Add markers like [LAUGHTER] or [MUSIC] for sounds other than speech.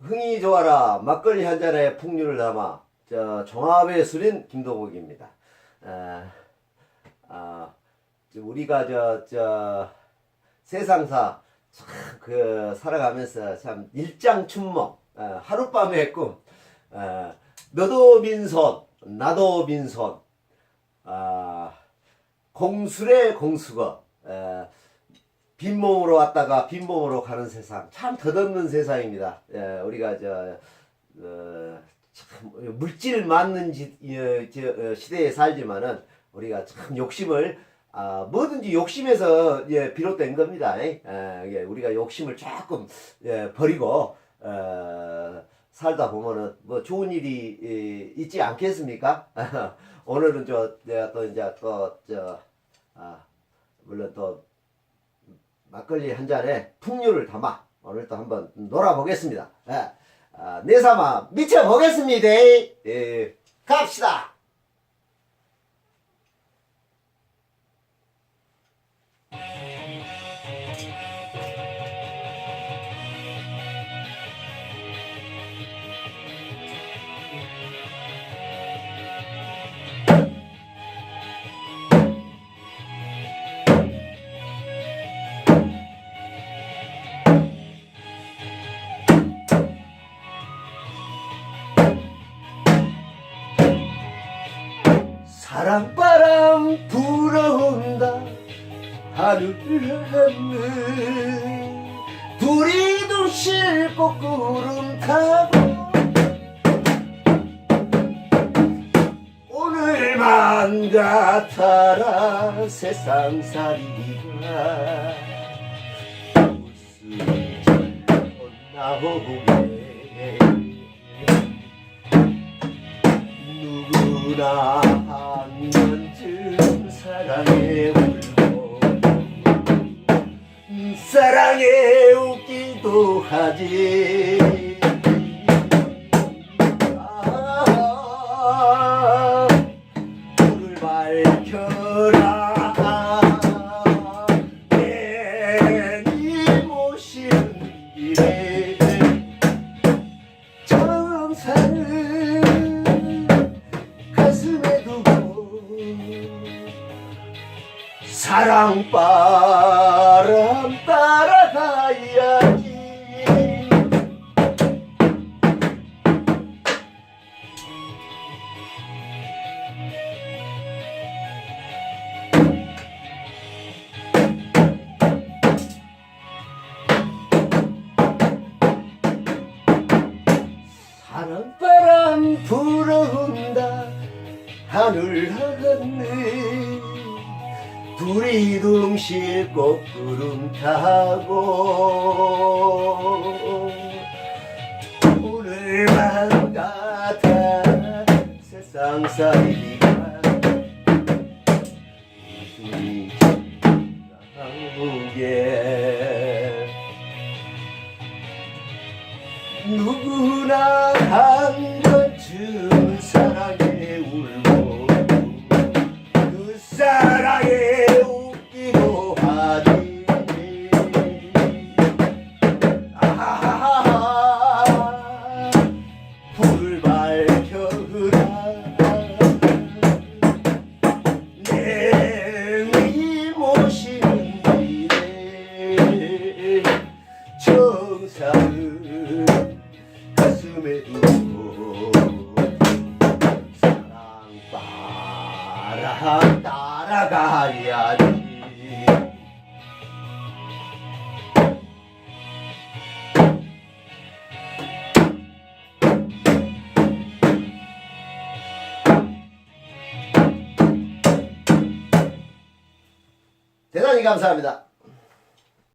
흥이 좋아라 막걸리 한 잔에 풍류를 담아 저 종합의 술인 김도국입니다. 아, 아, 저 우리가 저 저 세상사 참 그 살아가면서 참 일장춘몽 아, 하룻밤의 꿈 아, 너도 민선 나도 민선 아, 공술의 공수거 에, 빈몸으로 왔다가 빈몸으로 가는 세상 참 덧없는 세상입니다. 예, 우리가 저 어, 참 물질 맞는 지, 어, 저, 어, 시대에 살지만은 우리가 참 욕심을 아, 뭐든지 욕심에서 예, 비롯된 겁니다. 예, 예, 우리가 욕심을 조금 예, 버리고 어, 살다 보면은 뭐 좋은 일이 예, 있지 않겠습니까? [LAUGHS] 오늘은 저 내가 또 이제 또저 아, 물론 또 막걸리 한 잔에 풍류를 담아 오늘 또 한번 놀아보겠습니다. 예. 아, 내 삼아 미쳐보겠습니다. 예, 갑시다. 사랑바람 불어온다. 하늘을 한늘. 둘이 둘씩 꽃구름 타고. 오늘만 같아라 세상살이가 웃음이 나오게 누구나 사랑에 울고 음, 사랑에 웃기도 하지. 아, 길에 정상을 사랑바람 따라가야지. 사랑바람 불어온다. 하늘 하늘 둘이 둥실 꽃구름 타고 오늘만 같아 세상 살이가 웃음이 나오게 누구나 한 번쯤 사랑에 울고 사랑바람 따라가야지 대단히 감사합니다.